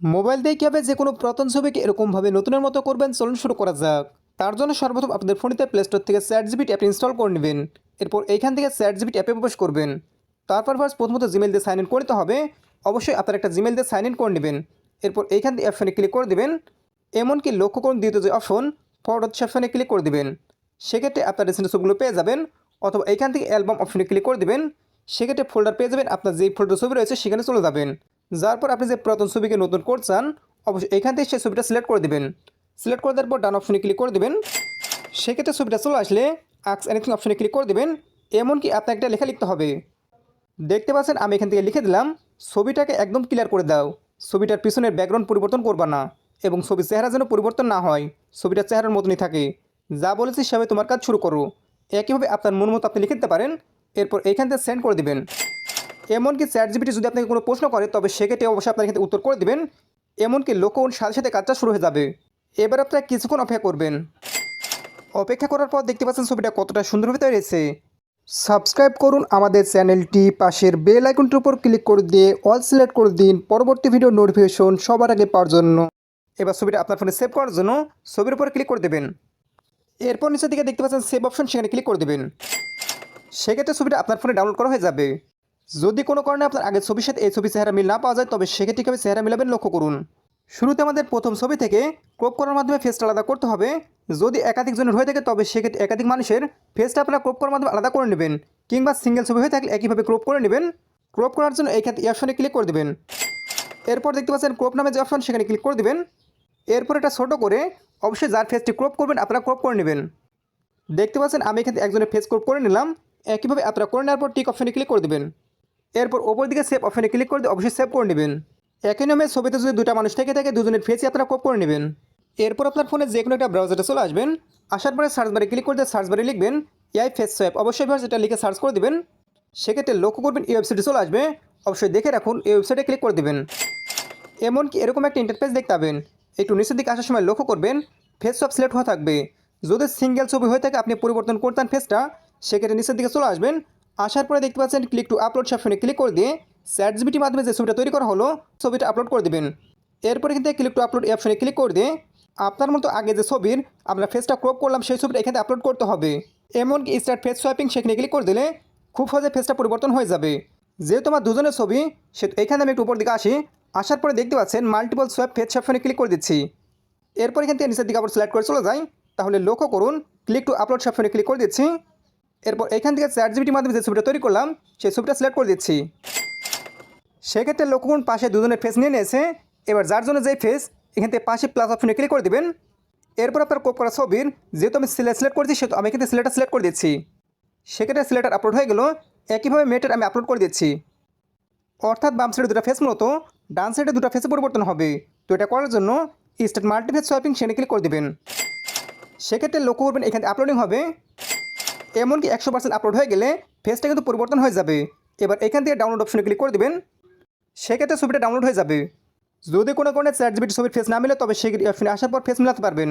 Mobile দিয়ে কীভাবে যে কোনো পুরাতন ছবিকে এরকমভাবে নতুনের মতো করবেন, চলুন শুরু করা যাক। তার জন্য সর্বপ্রথম আপনাদের ফোনেতে প্লে স্টোর থেকে চ্যাট জিবিট অ্যাপ ইনস্টল করে নেবেন। এরপর এইখান থেকে চ্যাট জিবিট অ্যাপে প্রবেশ করবেন। তারপর ফার্স্ট প্রথমত জিমেল দিয়ে সাইন ইন করতে হবে। অবশ্যই আপনার একটা জিমেল দিয়ে সাইন ইন করে নেবেন। এরপর এইখান থেকে অপশনে ক্লিক করে দেবেন। এমনকি লক্ষ্য করুন দ্বিতীয় যে অপশন ফরওয়ার্ড অপশনে ক্লিক করে দেবেন। সেক্ষেত্রে আপনার রিসেন্ট ছবিগুলো পেয়ে যাবেন অথবা এইখান থেকে অ্যালবাম অপশনে ক্লিক করে দেবেন। সেক্ষেত্রে ফোল্ডার পেয়ে যাবেন, আপনার যেই ফোল্ডার ছবি রয়েছে সেখানে চলে যাবেন। যার পর আপনি যে পুরাতন ছবিকে নতুন করতে চান অবশ্যই এখান থেকে সেই ছবিটা সিলেক্ট করে দেবেন। সিলেক্ট করে দেওয়ার পর ডান অপশনে ক্লিক করে দেবেন। সেক্ষেত্রে ছবিটা চলে আসলে আক্স এনিথিং অপশনে ক্লিক করে দেবেন, এমনকি আপনাকে একটা লেখা লিখতে হবে। দেখতে পাচ্ছেন, আমি এখান থেকে লিখে দিলাম, ছবিটাকে একদম ক্লিয়ার করে দাও। ছবিটার পিছনের ব্যাকগ্রাউন্ড পরিবর্তন করবা না, এবং ছবির চেহারা যেন পরিবর্তন না হয়, ছবিটার চেহারার মতনই থাকে। যা বলেছি সেভাবে তোমার কাজ শুরু করো। একইভাবে আপনার মন মতো আপনি লিখে দিতে পারেন, এরপর এইখান থেকে সেন্ড করে দেবেন। এমনকি চ্যাট জিবিটি যদি আপনাকে কোনো প্রশ্ন করে, তবে সেক্ষেত্রে অবশ্যই আপনার থেকে উত্তর করে দেবেন। এমনকি লক্ষ্য সাথে সাথে কাজটা শুরু হয়ে যাবে। এবার আপনারা কিছুক্ষণ অপেক্ষা করবেন। অপেক্ষা করার পর দেখতে পাচ্ছেন ছবিটা কতটা সুন্দরভাবে তৈরি সাবস্ক্রাইব করুন আমাদের চ্যানেলটি। পাশের বেল আইকনটির উপর ক্লিক করে দিয়ে অল সিলেক্ট করে দিন। পরবর্তী ভিডিও নোটিফিকেশন সবার আগে পাওয়ার জন্য। এবার ছবিটা আপনার ফোনে সেভ করার জন্য ছবির উপর ক্লিক করে দেবেন। এরপর নিচের দিকে দেখতে পাচ্ছেন সেভ অপশন, সেখানে ক্লিক করে দেবেন। সেক্ষেত্রে ছবিটা আপনার ফোনে ডাউনলোড করা হয়ে যাবে। যদি কোনো কারণে আপনার আগের ছবির সাথে এই ছবি চেহারা মিল না পাওয়া যায়, তবে সেক্ষেত্রে কীভাবে চেহারা মিলাবেন লক্ষ্য করুন। শুরুতে আমাদের প্রথম ছবি থেকে ক্রপ করার মাধ্যমে ফেসটা আলাদা করতে হবে। যদি একাধিক জনের হয়ে থাকে, তবে সেক্ষেত্রে একাধিক মানুষের ফেসটা আপনারা ক্রপ করার মাধ্যমে আলাদা করে নেবেন কিংবা সিঙ্গেল ছবি হয়ে থাকলে একইভাবে ক্রপ করে নেবেন। ক্রপ করার জন্য এই ক্ষেত্রে অপশনে ক্লিক করে দেবেন। এরপর দেখতে পাচ্ছেন ক্রপ নামে যে অপশন সেখানে ক্লিক করে দেবেন। এরপর এটা ছোটো করে অবশ্যই যার ফেসটি ক্রপ করবেন, আপনারা ক্রপ করে নেবেন। দেখতে পাচ্ছেন, আমি এখানে একজনের ফেস ক্রপ করে নিলাম। একইভাবে আপনারা করে নেওয়ার পর টিক অপশনে ক্লিক করে দেবেন। এরপর ওপর দিকে সেভ অপশনে ক্লিক করে দিয়ে অবশ্যই সেভ করে নেবেন। একই নামে ছবিতে যদি দুটা মানুষ থেকে থাকে, দুজনের ফেসই আপনারা ক্রপ করে নেবেন। এরপর আপনার ফোনে যে কোনো একটা ব্রাউজারে চলে আসবেন। আসার পরে সার্চ বারে ক্লিক করে দিয়ে সার্চ বারে লিখবেন এআই ফেস সোয়াপ অবশ্যই ভাবে যেটা লিখে সার্চ করে দেবেন, সেক্ষেত্রে লক্ষ্য করবেন এই ওয়েবসাইটে চলে আসবে। অবশ্যই দেখে রাখুন, এই ওয়েবসাইটে ক্লিক করে দেবেন। এমনকি এরকম একটা ইন্টারফেস দেখতে পাবেন। একটু নিচের দিকে আসার সময় লক্ষ্য করবেন ফেস সব সিলেক্ট হওয়া থাকবে। যদি সিঙ্গেল ছবি হয়ে থাকে, আপনি পরিবর্তন করতেন ফেসটা সেক্ষেত্রে নিচের দিকে চলে আসবেন। আসার পরে দেখতে পাচ্ছেন ক্লিক টু আপলোড সেকশনে ক্লিক করে দিয়ে স্যাট জিবিটির মাধ্যমে যে ছবিটা তৈরি করা হলো, ছবিটা আপলোড করে দেবেন। এরপরে কিন্তু ক্লিক টু আপলোড অপশনে ক্লিক করে দিয়ে আপনার মতো আগে যে ছবির আপনার ফেসটা ক্রপ করলাম, সেই ছবিটা এখানে আপলোড করতে হবে। এমনকি স্টার্ট ফেস সোয়াপিং সেখানে ক্লিক করে দিলে খুব সহজে ফেসটা পরিবর্তন হয়ে যাবে। যেহেতু আমার দুজনের ছবি সে এখানে আমি একটু উপর দিকে আসি। আসার পরে দেখতে পাচ্ছেন মাল্টিপল সোয়াপ ফেস অপশনে ক্লিক করে দিচ্ছি। এরপর এখান থেকে নিচের দিকে আবার সিলেক্ট করে চলে যাই। তাহলে লক্ষ্য করুন ক্লিক টু আপলোড অপশনে ক্লিক করে দিচ্ছি। এরপর এখান থেকে চ্যাট জিবিটির মাধ্যমে যে ছবিটা তৈরি করলাম, সেই ছবিটা সিলেক্ট করে দিচ্ছি। সেক্ষেত্রে লক্ষ্য করুন পাশে দুজনের ফেস নিয়ে নিয়েছে। এবার যার জন্য যেই ফেস এখান থেকে পাশে প্লাস অপশনে ক্লিক করে দেবেন। এরপর আপনার কোপ করা ছবির যেহেতু আমি সিলেক্ট সিলেক্ট করেছি, সেহেতু আমি এখান থেকে সিলেক্টার সিলেক্ট করে দিচ্ছি। সেক্ষেত্রে সিলেটার আপলোড হয়ে গেল। একইভাবে মেটের আমি আপলোড করে দিচ্ছি। অর্থাৎ বাম সাইডে দুটো ফেস মতো ডান সাইডে দুটো ফেসে পরিবর্তন হবে। তো এটা করার জন্য স্টার্ট মাল্টিফেস সোয়াপিং সেনে ক্লিক করে দেবেন। সেক্ষেত্রে লক্ষ্য করবেন এখানে আপলোডিং হবে। এমনকি একশো পার্সেন্ট আপলোড হয়ে গেলে ফেসটা কিন্তু পরিবর্তন হয়ে যাবে। এবার এখান থেকে ডাউনলোড অপশনে ক্লিক করে দেবেন। সেক্ষেত্রে ছবিটা ডাউনলোড হয়ে যাবে। যদি কোনো কারণে চ্যাট জিবিটি ছবির ফেস না মিলে, তবে সেই অপশনে আসার পর ফেস মেলাতে পারবেন।